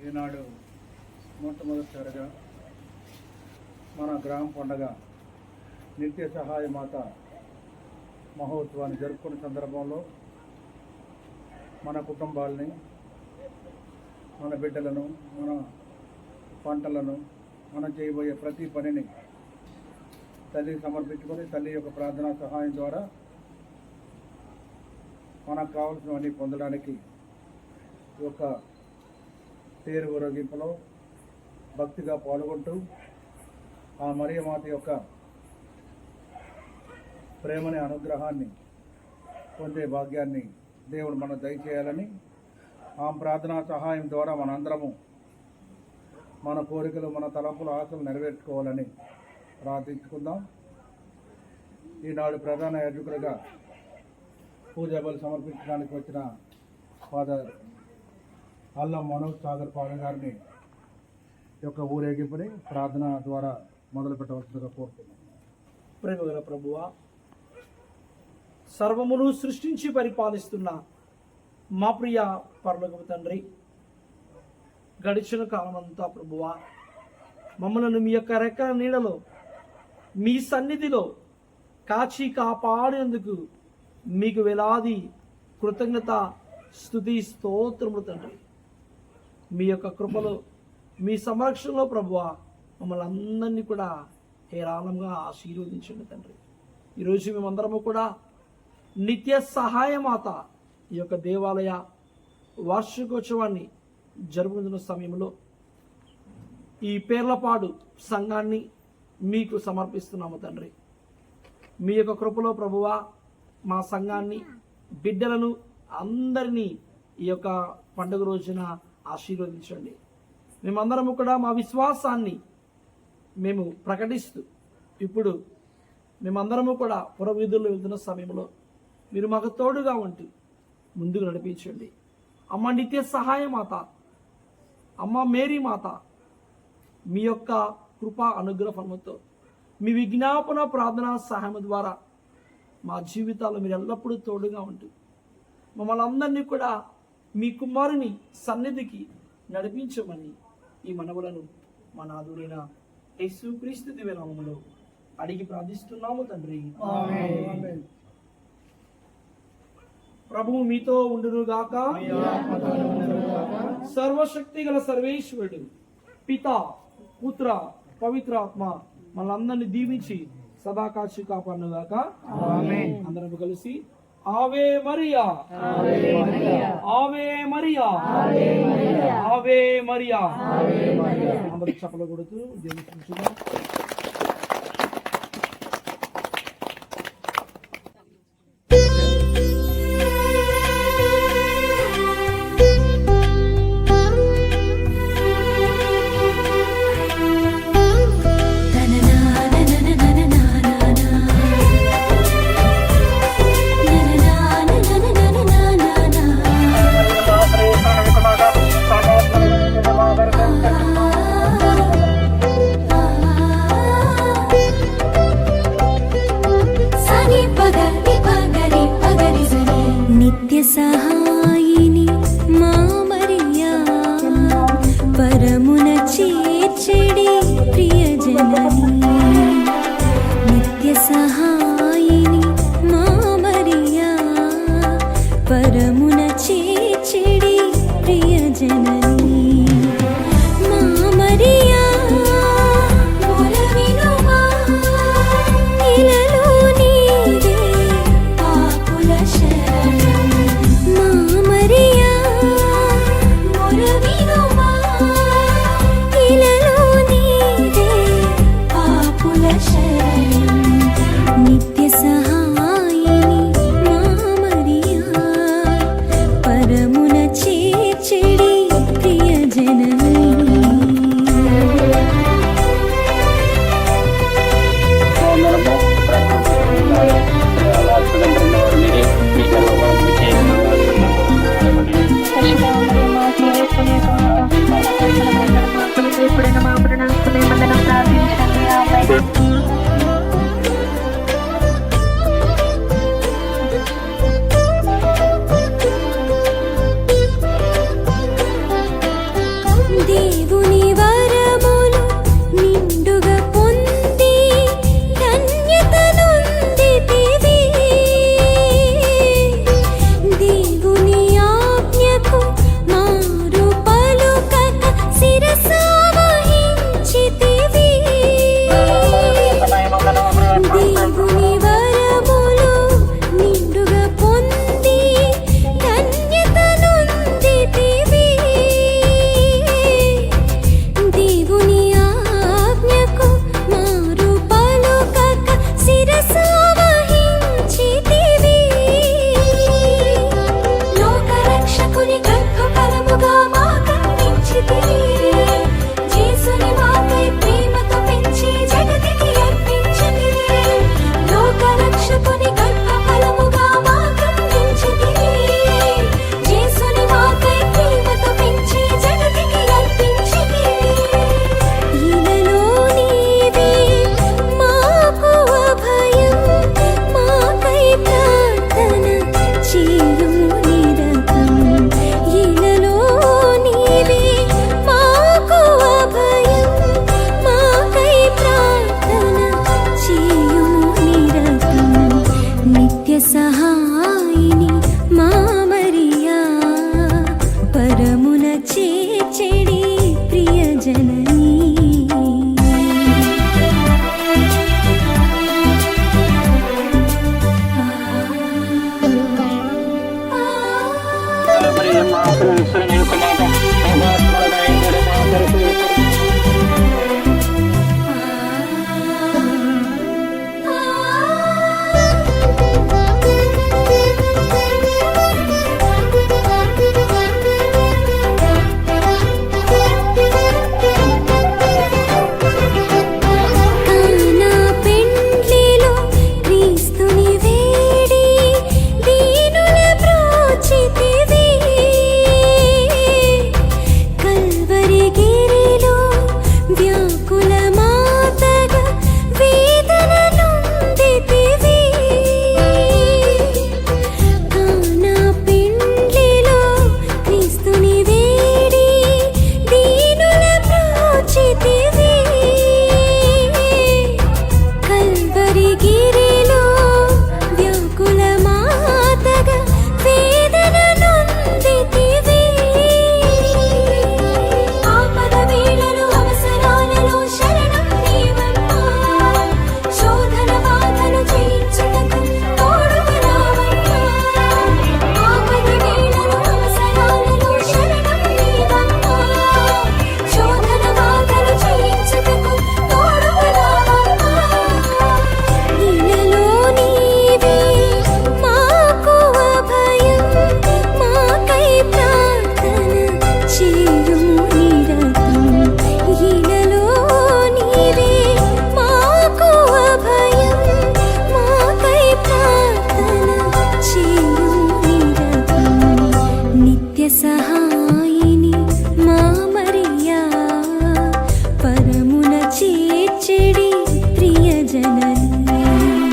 ఈనాడు మొట్టమొదటిసారిగా మన గ్రామ పండగ నిత్య సహాయ మాత మహోత్సవాన్ని జరుపుకున్న సందర్భంలో మన కుటుంబాలని మన బిడ్డలను మన పంటలను మనం చేయబోయే ప్రతి పనిని తల్లికి సమర్పించుకొని తల్లి యొక్క ప్రార్థనా సహాయం ద్వారా మనకు కావాల్సినవన్నీ పొందడానికి ఒక యొక్క తేరు ఊరేగింపులో భక్తిగా పాల్గొంటూ ఆ మరియమాత యొక్క ప్రేమని అనుగ్రహాన్ని పొందే భాగ్యాన్ని దేవుడు మనం దయచేయాలని ఆ ప్రార్థనా సహాయం ద్వారా మనందరము మన కోరికలు మన తలంపుల ఆశలు నెరవేర్చుకోవాలని ప్రార్థించుకుందాం. ఈనాడు ప్రధాన యాజకులుగా పూజ బలి సమర్పించడానికి వచ్చిన ఫాదర్ అల్లం మనోజ్ సాగర్ పాడు గారిని యొక్క ఊరేగింపుని ప్రార్థన ద్వారా మొదలు పెట్టవలసిందిగా కోరుతున్నాను ప్రేమగల ప్రభువ సర్వమును సృష్టించి పరిపాలిస్తున్న మా ప్రియ పరలోకపు తండ్రి గడిచిన కాలమంతా ప్రభువ మమ్మలను మీ యొక్క రెక్కల నీడలో మీ సన్నిధిలో కాచి కాపాడేందుకు మీకు వేలాది కృతజ్ఞత స్థుతి స్తోత్రములు తండ్రి. మీ యొక్క కృపలో మీ సంరక్షణలో ప్రభువ మమ్మల్ని అందరినీ కూడా హేరాళంగా ఆశీర్వదించండి తండ్రి. ఈరోజు మేమందరము కూడా నిత్య సహాయమాత ఈ యొక్క దేవాలయ వార్షికోత్సవాన్ని జరుపుతున్న సమయంలో ఈ పేర్లపాడు సంఘాన్ని మీకు సమర్పిస్తున్నాము తండ్రి. మీ యొక్క కృపలో ప్రభువ మా సంఘాన్ని బిడ్డలను అందరినీ ఈ యొక్క పండుగ రోజున ఆశీర్వదించండి. మేమందరము కూడా మా విశ్వాసాన్ని మేము ప్రకటిస్తూ ఇప్పుడు మేమందరము కూడా పురవీధుల్లో వెళ్తున్న సమయంలో మీరు మాకు తోడుగా ఉంటూ ముందుకు నడిపించండి. అమ్మ నిత్య సహాయ మాత అమ్మ మేరీ మాత మీ యొక్క కృపా అనుగ్రహ ఫలముతో మీ విజ్ఞాపన ప్రార్థన సహాయం ద్వారా మా జీవితాల్లో మీరు ఎల్లప్పుడూ తోడుగా ఉంటూ మమ్మల్ని అందరినీ కూడా మీ కుమారుని సన్నిధికి నడిపించమని ఈ మనవులను మా నాదుడైన యేసు క్రీస్తు దివ్యనామములో అడిగి ప్రార్థిస్తున్నాము తండ్రి. ప్రభువు మీతో ఉండును గాక. సర్వశక్తి గల సర్వేశ్వరుడు పిత పుత్ర పవిత్రాత్మ మనందరిని దీవించి సదా కాచి కాపాడును గాక అందరం కలిసి ఆవే మరియా. ఆవే మరియా. ఆవే మరియా. అందరికి చప్పలు కొడుతూ దేవుని चिड़ी प्रिय जननी